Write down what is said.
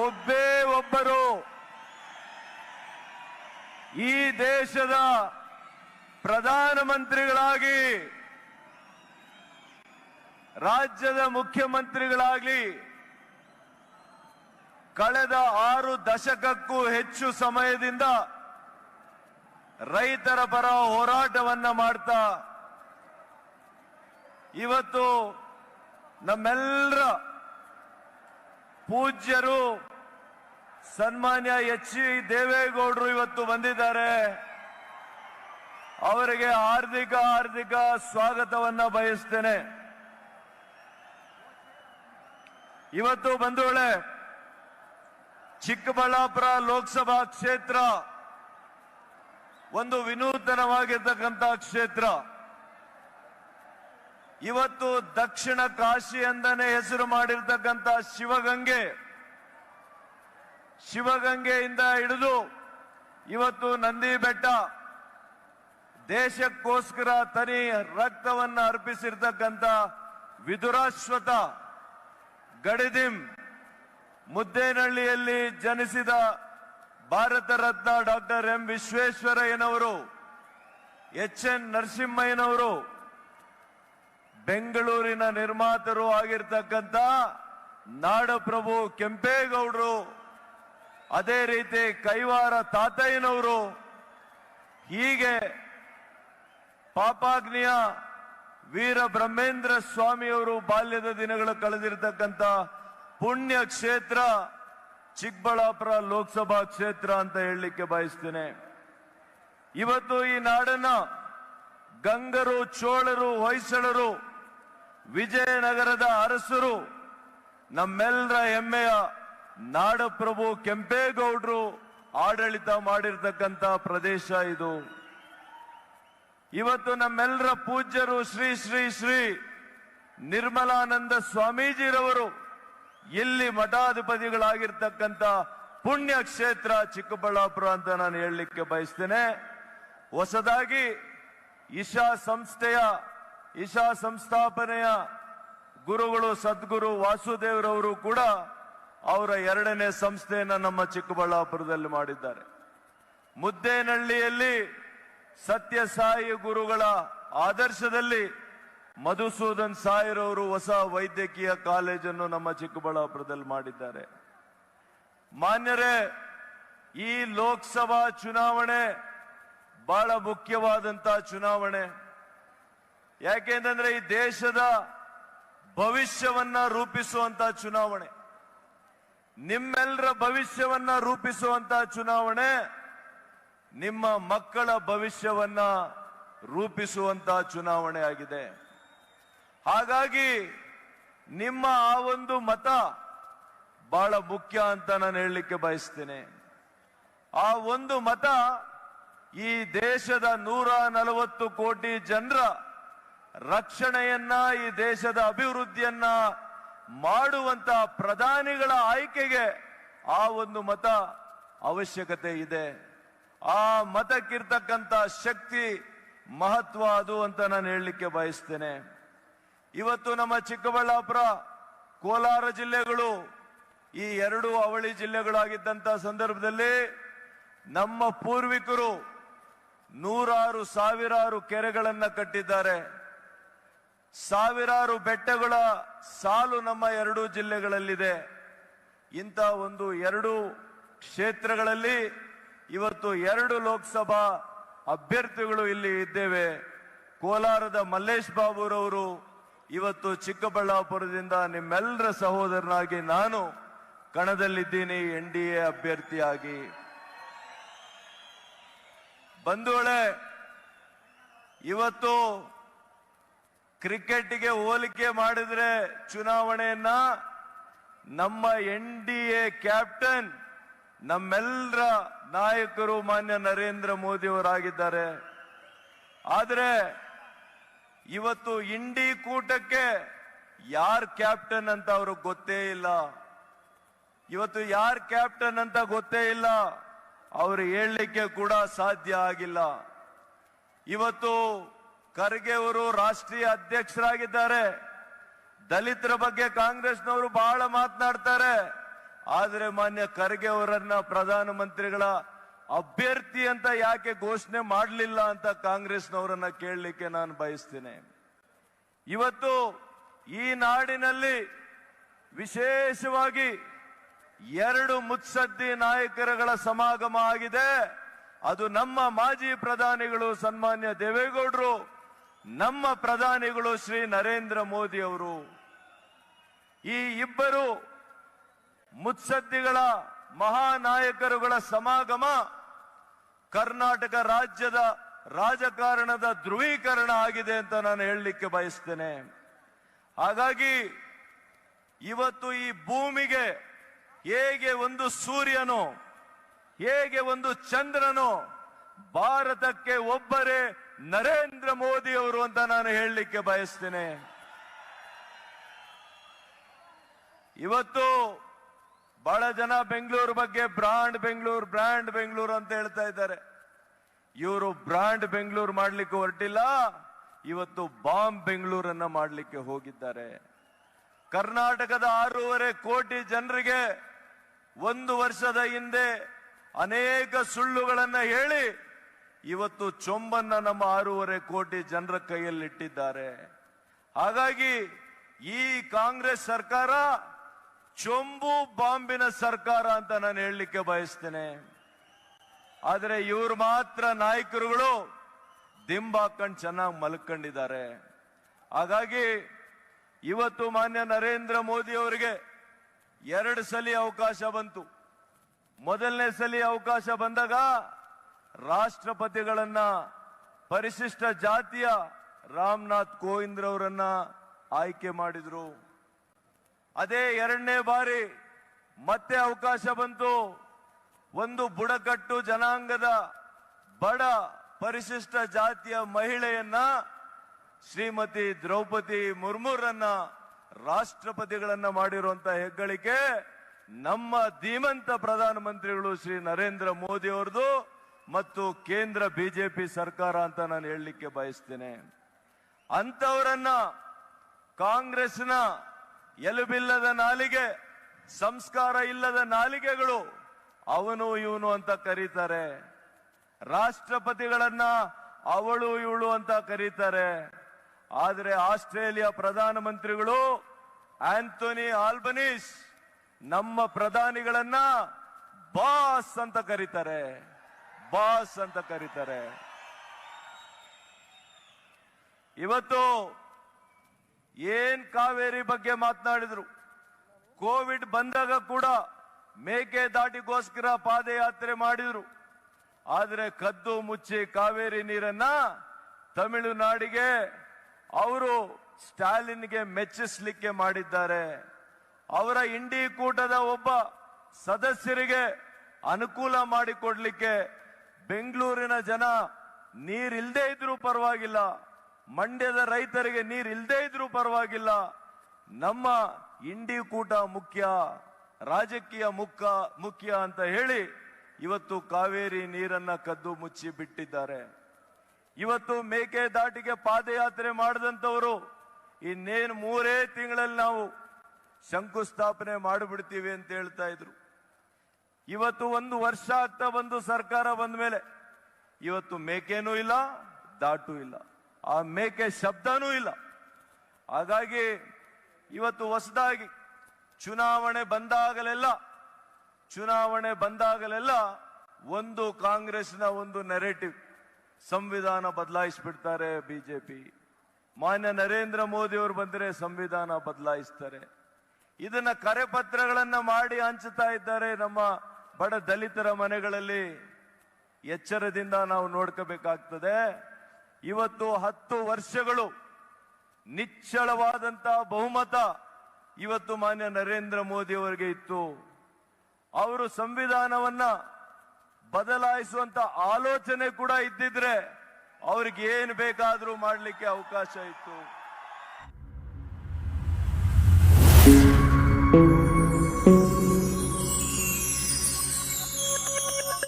ಒಬ್ಬೇ ಒಬ್ಬರು ಈ ದೇಶದ ಪ್ರಧಾನಮಂತ್ರಿಗಳಾಗಿ, ರಾಜ್ಯದ ಮುಖ್ಯಮಂತ್ರಿಗಳಾಗಲಿ ಕಳೆದ ಆರು ದಶಕಕ್ಕೂ ಹೆಚ್ಚು ಸಮಯದಿಂದ ರೈತರ ಪರ ಹೋರಾಟವನ್ನ ಮಾಡ್ತಾ, ಇವತ್ತು ನಮ್ಮೆಲ್ಲರ ಪೂಜ್ಯರು ಸನ್ಮಾನ್ಯ ಎಚ್ ಡಿ ದೇವೇಗೌಡರು ಇವತ್ತು ಬಂದಿದ್ದಾರೆ. ಅವರಿಗೆ ಹಾರ್ದಿಕ ಹಾರ್ದಿಕ ಸ್ವಾಗತವನ್ನ ಬಯಸ್ತೇನೆ. ಇವತ್ತು ಬಂಧುಗಳೇ ಚಿಕ್ಕಬಳ್ಳಾಪುರ ಲೋಕಸಭಾ ಕ್ಷೇತ್ರ ಒಂದು ವಿನೂತನವಾಗಿರ್ತಕ್ಕಂಥ ಕ್ಷೇತ್ರ. ಇವತ್ತು ದಕ್ಷಿಣ ಕಾಶಿ ಅಂದನೆ ಹೆಸರು ಮಾಡಿರ್ತಕ್ಕಂಥ ಶಿವಗಂಗೆ. ಶಿವಗಂಗೆಯಿಂದ ಹಿಡಿದು ಇವತ್ತು ನಂದಿ ಬೆಟ್ಟ ದೇಶಕ್ಕೋಸ್ಕರ ತನಿ ರಕ್ತವನ್ನ ಅರ್ಪಿಸಿರ್ತಕ್ಕಂಥ ವಿದುರಾಶ್ವತ ಗಡಿದಿಂ ಮುದ್ದೇನಹಳ್ಳಿಯಲ್ಲಿ ಜನಿಸಿದ ಭಾರತ ರತ್ನ ಡಾಕ್ಟರ್ ಎಂ ವಿಶ್ವೇಶ್ವರಯ್ಯನವರು, ಎಚ್ ಎನ್ ನರಸಿಂಹಯ್ಯನವರು ಬೆಂಗಳೂರಿನ ನಿರ್ಮಾತರು ಆಗಿರ್ತಕ್ಕಂಥ ನಾಡಪ್ರಭು ಕೆಂಪೇಗೌಡರು, ಅದೇ ರೀತಿ ಕೈವಾರ ತಾತಯ್ಯನವರು, ಹೀಗೆ ಪಾಪಾಗ್ನಿಯ ವೀರ ಬ್ರಹ್ಮೇಂದ್ರ ಸ್ವಾಮಿಯವರು ಬಾಲ್ಯದ ದಿನಗಳು ಕಳೆದಿರ್ತಕ್ಕಂಥ ಪುಣ್ಯ ಕ್ಷೇತ್ರ, ಚಿಕ್ಕಬಳ್ಳಾಪುರ ಲೋಕಸಭಾ ಕ್ಷೇತ್ರ ಅಂತ ಹೇಳಲಿಕ್ಕೆ ಬಯಸ್ತೇನೆ. ಇವತ್ತು ಈ ನಾಡನ್ನ ಗಂಗರು, ಚೋಳರು, ಹೊಯ್ಸಳರು ವಿಜಯನಗರದ ಅರಸರು ನಮ್ಮೆಲ್ಲರ ಹೆಮ್ಮೆಯ ನಾಡಪ್ರಭು ಕೆಂಪೇಗೌಡರು ಆಡಳಿತ ಮಾಡಿರ್ತಕ್ಕಂಥ ಪ್ರದೇಶ ಇದು. ಇವತ್ತು ನಮ್ಮೆಲ್ಲರ ಪೂಜ್ಯರು ಶ್ರೀ ಶ್ರೀ ಶ್ರೀ ನಿರ್ಮಲಾನಂದ ಸ್ವಾಮೀಜಿರವರು ಇಲ್ಲಿ ಮಠಾಧಿಪತಿಗಳಾಗಿರ್ತಕ್ಕಂಥ ಪುಣ್ಯ ಕ್ಷೇತ್ರ ಚಿಕ್ಕಬಳ್ಳಾಪುರ ಅಂತ ನಾನು ಹೇಳಲಿಕ್ಕೆ ಬಯಸ್ತೇನೆ. ಹೊಸದಾಗಿ ಇಶಾ ಸಂಸ್ಥೆಯ ಇಶಾ ಸಂಸ್ಥಾಪನೆಯ ಗುರುಗಳು ಸದ್ಗುರು ವಾಸುದೇವರವರು ಕೂಡ ಅವರ ಎರಡನೇ ಸಂಸ್ಥೆಯನ್ನು ನಮ್ಮ ಚಿಕ್ಕಬಳ್ಳಾಪುರದಲ್ಲಿ ಮಾಡಿದ್ದಾರೆ. ಮುದ್ದೇನಹಳ್ಳಿಯಲ್ಲಿ ಸತ್ಯಸಾಯಿ ಗುರುಗಳ ಆದರ್ಶದಲ್ಲಿ ಮಧುಸೂದನ್ ಸಾಯಿರವರು ಹೊಸ ವೈದ್ಯಕೀಯ ಕಾಲೇಜನ್ನು ನಮ್ಮ ಚಿಕ್ಕಬಳ್ಳಾಪುರದಲ್ಲಿ ಮಾಡಿದ್ದಾರೆ. ಮಾನ್ಯರೇ, ಈ ಲೋಕಸಭಾ ಚುನಾವಣೆ ಬಹಳ ಮುಖ್ಯವಾದಂತಹ ಚುನಾವಣೆ. ಯಾಕೆಂತಂದ್ರೆ ಈ ದೇಶದ ಭವಿಷ್ಯವನ್ನ ರೂಪಿಸುವಂತ ಚುನಾವಣೆ. ನಿಮ್ಮೆಲ್ಲರ ಭವಿಷ್ಯವನ್ನ ರೂಪಿಸುವಂತ ಚುನಾವಣೆ ನಿಮ್ಮ ಮಕ್ಕಳ ಭವಿಷ್ಯವನ್ನ ರೂಪಿಸುವಂತ ಚುನಾವಣೆ ಆಗಿದೆ. ಹಾಗಾಗಿ ನಿಮ್ಮ ಆ ಒಂದು ಮತ ಬಹಳ ಮುಖ್ಯ ಅಂತ ನಾನು ಹೇಳಲಿಕ್ಕೆ ಬಯಸ್ತೇನೆ. ಆ ಒಂದು ಮತ ಈ ದೇಶದ ನೂರ ನಲವತ್ತು ಕೋಟಿ ಜನರ ರಕ್ಷಣೆಯನ್ನ ಈ ದೇಶದ ಅಭಿವೃದ್ಧಿಯನ್ನ ಮಾಡುವಂತ ಪ್ರಧಾನಿಗಳ ಆಯ್ಕೆಗೆ ಆ ಒಂದು ಮತ ಅವಶ್ಯಕತೆ ಇದೆ. ಆ ಮತಕ್ಕಿರ್ತಕ್ಕಂಥ ಶಕ್ತಿ ಮಹತ್ವ ಅದು ಅಂತ ನಾನು ಹೇಳಲಿಕ್ಕೆ ಬಯಸ್ತೇನೆ. ಇವತ್ತು ನಮ್ಮ ಚಿಕ್ಕಬಳ್ಳಾಪುರ, ಕೋಲಾರ ಜಿಲ್ಲೆಗಳು ಈ ಎರಡು ಅವಳಿ ಜಿಲ್ಲೆಗಳಾಗಿದ್ದಂತ ಸಂದರ್ಭದಲ್ಲಿ ನಮ್ಮ ಪೂರ್ವಿಕರು ನೂರಾರು ಸಾವಿರಾರು ಕೆರೆಗಳನ್ನ ಕಟ್ಟಿದ್ದಾರೆ. ಸಾವಿರಾರು ಬೆಟ್ಟಗಳ ಸಾಲು ನಮ್ಮ ಎರಡು ಜಿಲ್ಲೆಗಳಲ್ಲಿದೆ. ಇಂಥ ಒಂದು ಎರಡು ಕ್ಷೇತ್ರಗಳಲ್ಲಿ ಇವತ್ತು ಎರಡು ಲೋಕಸಭಾ ಅಭ್ಯರ್ಥಿಗಳು ಇಲ್ಲಿ ಇದ್ದೇವೆ. ಕೋಲಾರದ ಮಲ್ಲೇಶ್ ಬಾಬುರವರು ಇವತ್ತು ಚಿಕ್ಕಬಳ್ಳಾಪುರದಿಂದ ನಿಮ್ಮೆಲ್ಲರ ಸಹೋದರನಾಗಿ ನಾನು ಕಣದಲ್ಲಿದ್ದೀನಿ, ಎನ್ ಡಿ ಎ ಅಭ್ಯರ್ಥಿಯಾಗಿ. ಬಂಧುಗಳೇ, ಇವತ್ತು ಕ್ರಿಕೆಟ್ಗೆ ಹೋಲಿಕೆ ಮಾಡಿದ್ರೆ ಚುನಾವಣೆಯನ್ನ ನಮ್ಮ ಎನ್ ಡಿ ಎ ಕ್ಯಾಪ್ಟನ್ ನಮ್ಮೆಲ್ಲರ ನಾಯಕರು ಮಾನ್ಯ ನರೇಂದ್ರ ಮೋದಿಯವರಾಗಿದ್ದಾರೆ. ಆದರೆ ಇವತ್ತು ಇಂಡಿ ಕೂಟಕ್ಕೆ ಯಾರ್ ಕ್ಯಾಪ್ಟನ್ ಅಂತ ಅವ್ರಿಗೆ ಗೊತ್ತೇ ಇಲ್ಲ. ಇವತ್ತು ಯಾರ್ ಕ್ಯಾಪ್ಟನ್ ಅಂತ ಗೊತ್ತೇ ಇಲ್ಲ. ಅವರು ಹೇಳಲಿಕ್ಕೆ ಕೂಡ ಸಾಧ್ಯ ಆಗಿಲ್ಲ. ಇವತ್ತು ಖರ್ಗೆ ಅವರು ರಾಷ್ಟ್ರೀಯ ಅಧ್ಯಕ್ಷರಾಗಿದ್ದಾರೆ. ದಲಿತರ ಬಗ್ಗೆ ಕಾಂಗ್ರೆಸ್ನವರು ಬಹಳ ಮಾತನಾಡ್ತಾರೆ. ಆದ್ರೆ ಮಾನ್ಯ ಖರ್ಗೆ ಅವರನ್ನ ಪ್ರಧಾನಮಂತ್ರಿಗಳ ಅಭ್ಯರ್ಥಿ ಅಂತ ಯಾಕೆ ಘೋಷಣೆ ಮಾಡಲಿಲ್ಲ ಅಂತ ಕಾಂಗ್ರೆಸ್ನವರನ್ನ ಕೇಳಲಿಕ್ಕೆ ನಾನು ಬಯಸ್ತೇನೆ. ಇವತ್ತು ಈ ನಾಡಿನಲ್ಲಿ ವಿಶೇಷವಾಗಿ ಎರಡು ಮುತ್ಸದ್ದಿ ನಾಯಕರುಗಳ ಸಮಾಗಮ ಆಗಿದೆ. ಅದು ನಮ್ಮ ಮಾಜಿ ಪ್ರಧಾನಿಗಳು ಸನ್ಮಾನ್ಯ ದೇವೇಗೌಡರು ನಮ್ಮ ಪ್ರಧಾನಿಗಳು ಶ್ರೀ ನರೇಂದ್ರ ಮೋದಿ ಅವರು, ಈ ಇಬ್ಬರು ಮುತ್ಸದ್ದಿಗಳ ಮಹಾನಾಯಕರುಗಳ ಸಮಾಗಮ ಕರ್ನಾಟಕ ರಾಜ್ಯದ ರಾಜಕಾರಣದ ಧ್ರುವೀಕರಣ ಆಗಿದೆ ಅಂತ ನಾನು ಹೇಳಲಿಕ್ಕೆ ಬಯಸ್ತೇನೆ. ಹಾಗಾಗಿ ಇವತ್ತು ಈ ಭೂಮಿಗೆ ಹೇಗೆ ಒಂದು ಸೂರ್ಯನು, ಹೇಗೆ ಒಂದು ಚಂದ್ರನು, ಭಾರತಕ್ಕೆ ಒಬ್ಬರೇ ನರೇಂದ್ರ ಮೋದಿ ಅವರು ಅಂತ ನಾನು ಹೇಳಲಿಕ್ಕೆ ಬಯಸ್ತೇನೆ. ಇವತ್ತು ಬಹಳ ಜನ ಬೆಂಗಳೂರು ಬಗ್ಗೆ ಬ್ರಾಂಡ್ ಬೆಂಗಳೂರು ಬ್ರಾಂಡ್ ಬೆಂಗಳೂರು ಅಂತ ಹೇಳ್ತಾ ಇದ್ದಾರೆ. ಇವರು ಬ್ರಾಂಡ್ ಬೆಂಗಳೂರು ಮಾಡ್ಲಿಕ್ಕೆ ಹೊರಟಿಲ್ಲ, ಇವತ್ತು ಬಾಂಬ್ ಬೆಂಗಳೂರನ್ನ ಮಾಡ್ಲಿಕ್ಕೆ ಹೋಗಿದ್ದಾರೆ. ಕರ್ನಾಟಕದ ಆರೂವರೆ ಕೋಟಿ ಜನರಿಗೆ ಒಂದು ವರ್ಷದ ಹಿಂದೆ ಅನೇಕ ಸುಳ್ಳುಗಳನ್ನು ಹೇಳಿ ಇವತ್ತು ಚೊಂಬನ್ನ ನಮ್ಮ ಆರೂವರೆ ಕೋಟಿ ಜನರ ಕೈಯಲ್ಲಿಟ್ಟಿದ್ದಾರೆ. ಹಾಗಾಗಿ ಈ ಕಾಂಗ್ರೆಸ್ ಸರ್ಕಾರ ಚೊಂಬು ಬಾಂಬಿನ ಸರ್ಕಾರ ಅಂತ ನಾನು ಹೇಳಲಿಕ್ಕೆ ಬಯಸ್ತೇನೆ. ಆದರೆ ಇವರು ಮಾತ್ರ ನಾಯಕರುಗಳು ದಿಂಬಾಕೊಂಡು ಚೆನ್ನಾಗಿ ಮಲ್ಕೊಂಡಿದ್ದಾರೆ. ಹಾಗಾಗಿ ಇವತ್ತು ಮಾನ್ಯ ನರೇಂದ್ರ ಮೋದಿ ಅವರಿಗೆ ಎರಡು ಸಲ ಅವಕಾಶ ಬಂತು. ಮೊದಲನೇ ಸಲ ಅವಕಾಶ ಬಂದಾಗ ರಾಷ್ಟ್ರಪತಿಗಳನ್ನ, ಪರಿಶಿಷ್ಟ ಜಾತಿಯ ರಾಮನಾಥ್ ಕೋವಿಂದ್ ರವರನ್ನ ಆಯ್ಕೆ ಮಾಡಿದ್ರು. ಅದೇ ಎರಡನೇ ಬಾರಿ ಮತ್ತೆ ಅವಕಾಶ ಬಂತು. ಒಂದು ಬುಡಕಟ್ಟು ಜನಾಂಗದ ಬಡ ಪರಿಶಿಷ್ಟ ಜಾತಿಯ ಮಹಿಳೆಯನ್ನ ಶ್ರೀಮತಿ ದ್ರೌಪದಿ ಮುರ್ಮುರನ್ನ ರಾಷ್ಟ್ರಪತಿಗಳನ್ನ ಮಾಡಿರುವಂತ ಹೆಗ್ಗಳಿಕೆ ನಮ್ಮ ಧೀಮಂತ ಪ್ರಧಾನಮಂತ್ರಿಗಳು ಶ್ರೀ ನರೇಂದ್ರ ಮೋದಿ ಅವರದು ಮತ್ತು ಕೇಂದ್ರ ಬಿಜೆಪಿ ಸರ್ಕಾರ ಅಂತ ನಾನು ಹೇಳಲಿಕ್ಕೆ ಬಯಸ್ತೇನೆ. ಅಂತವರನ್ನ ಕಾಂಗ್ರೆಸ್ನ ಎಲುಬಿಲ್ಲದ ನಾಲಿಗೆ, ಸಂಸ್ಕಾರ ಇಲ್ಲದ ನಾಲಿಗೆಗಳು ಅವನು ಇವನು ಅಂತ ಕರೀತಾರೆ. ರಾಷ್ಟ್ರಪತಿಗಳನ್ನ ಅವಳು ಇವಳು ಅಂತ ಕರೀತಾರೆ. ಆದರೆ ಆಸ್ಟ್ರೇಲಿಯಾ ಪ್ರಧಾನಮಂತ್ರಿಗಳು ಆಂಥೋನಿ ಆಲ್ಬನೀಸ್ ನಮ್ಮ ಪ್ರಧಾನಿಗಳನ್ನ ಬಾಸ್ ಅಂತ ಕರೀತಾರೆ. ಬಾಸ್ ಅಂತ ಕರೀತಾರೆ. ಇವತ್ತು ಏನ್ ಕಾವೇರಿ ಬಗ್ಗೆ ಮಾತನಾಡಿದ್ರು? ಕೋವಿಡ್ ಬಂದಾಗ ಕೂಡ ಮೇಕೆದಾಟಿಗೋಸ್ಕರ ಪಾದಯಾತ್ರೆ ಮಾಡಿದ್ರು. ಆದ್ರೆ ಕದ್ದು ಮುಚ್ಚಿ ಕಾವೇರಿ ನೀರನ್ನ ತಮಿಳುನಾಡಿಗೆ ಅವರು ಸ್ಟಾಲಿನ್ಗೆ ಮೆಚ್ಚಿಸ್ಲಿಕ್ಕೆ ಮಾಡಿದ್ದಾರೆ. ಅವರ ಇಂಡಿ ಕೂಟದ ಒಬ್ಬ ಸದಸ್ಯರಿಗೆ ಅನುಕೂಲ ಮಾಡಿಕೊಡ್ಲಿಕ್ಕೆ ಬೆಂಗಳೂರಿನ ಜನ ನೀರಿಲ್ದೇ ಇದ್ರೂ ಪರವಾಗಿಲ್ಲ. ಮಂಡ್ಯದ ರೈತರಿಗೆ ನೀರ್ ಇದ್ದರೂ ಇದ್ರೂ ಪರವಾಗಿಲ್ಲ. ನಮ್ಮ ಇಂಡಿ ಕೂಟ ಮುಖ್ಯ, ರಾಜಕೀಯ ಮುಖ ಮುಖ್ಯ ಅಂತ ಹೇಳಿ ಇವತ್ತು ಕಾವೇರಿ ನೀರನ್ನ ಕದ್ದು ಮುಚ್ಚಿ ಬಿಟ್ಟಿದ್ದಾರೆ. ಇವತ್ತು ಮೇಕೆದಾಟಿಗೆ ಪಾದಯಾತ್ರೆ ಮಾಡಿದಂಥವರು ಇನ್ನೇನು ಮೂರೇ ತಿಂಗಳಲ್ಲಿ ನಾವು ಶಂಕುಸ್ಥಾಪನೆ ಮಾಡಿಬಿಡ್ತೀವಿ ಅಂತ ಹೇಳ್ತಾ ಇದ್ರು. ಇವತ್ತು ಒಂದು ವರ್ಷ ಆಗ್ತಾ ಬಂದು ಸರ್ಕಾರ ಬಂದ ಮೇಲೆ ಇವತ್ತು ಮೇಕೆನೂ ಇಲ್ಲ, ದಾಟು ಇಲ್ಲ. ಆ ಮೇಕೆ ಶಬ್ದನೂ ಇಲ್ಲ. ಹಾಗಾಗಿ ಇವತ್ತು ಹೊಸದಾಗಿ ಚುನಾವಣೆ ಬಂದಾಗಲೆಲ್ಲ ಚುನಾವಣೆ ಬಂದಾಗಲೆಲ್ಲ ಒಂದು ಕಾಂಗ್ರೆಸ್ನ ಒಂದು ನೆರೇಟಿವ್ ಸಂವಿಧಾನ ಬದಲಾಯಿಸ್ಬಿಡ್ತಾರೆ ಬಿಜೆಪಿ. ಮಾನ್ಯ ನರೇಂದ್ರ ಮೋದಿ ಅವರು ಬಂದರೆ ಸಂವಿಧಾನ ಬದಲಾಯಿಸ್ತಾರೆ. ಇದನ್ನ ಕರೆಪತ್ರಗಳನ್ನ ಮಾಡಿ ಹಂಚುತ್ತಾ ಇದ್ದಾರೆ ನಮ್ಮ ಬಡ ದಲಿತರ ಮನೆಗಳಲ್ಲಿ ಎಚ್ಚರದಿಂದ ನಾವು ನೋಡ್ಕೋಬೇಕಾಗ್ತದೆ. ಇವತ್ತು ಹತ್ತು ವರ್ಷಗಳು ನಿಚ್ಚಳವಾದಂತಹ ಬಹುಮತ ಇವತ್ತು ಮಾನ್ಯ ನರೇಂದ್ರ ಮೋದಿ ಅವರಿಗೆ ಇತ್ತು. ಅವರು ಸಂವಿಧಾನವನ್ನ ಬದಲಾಯಿಸುವಂತ ಆಲೋಚನೆ ಕೂಡ ಇದ್ದಿದ್ರೆ ಅವ್ರಿಗೆ ಏನು ಬೇಕಾದರೂ ಮಾಡಲಿಕ್ಕೆ ಅವಕಾಶ ಇತ್ತು.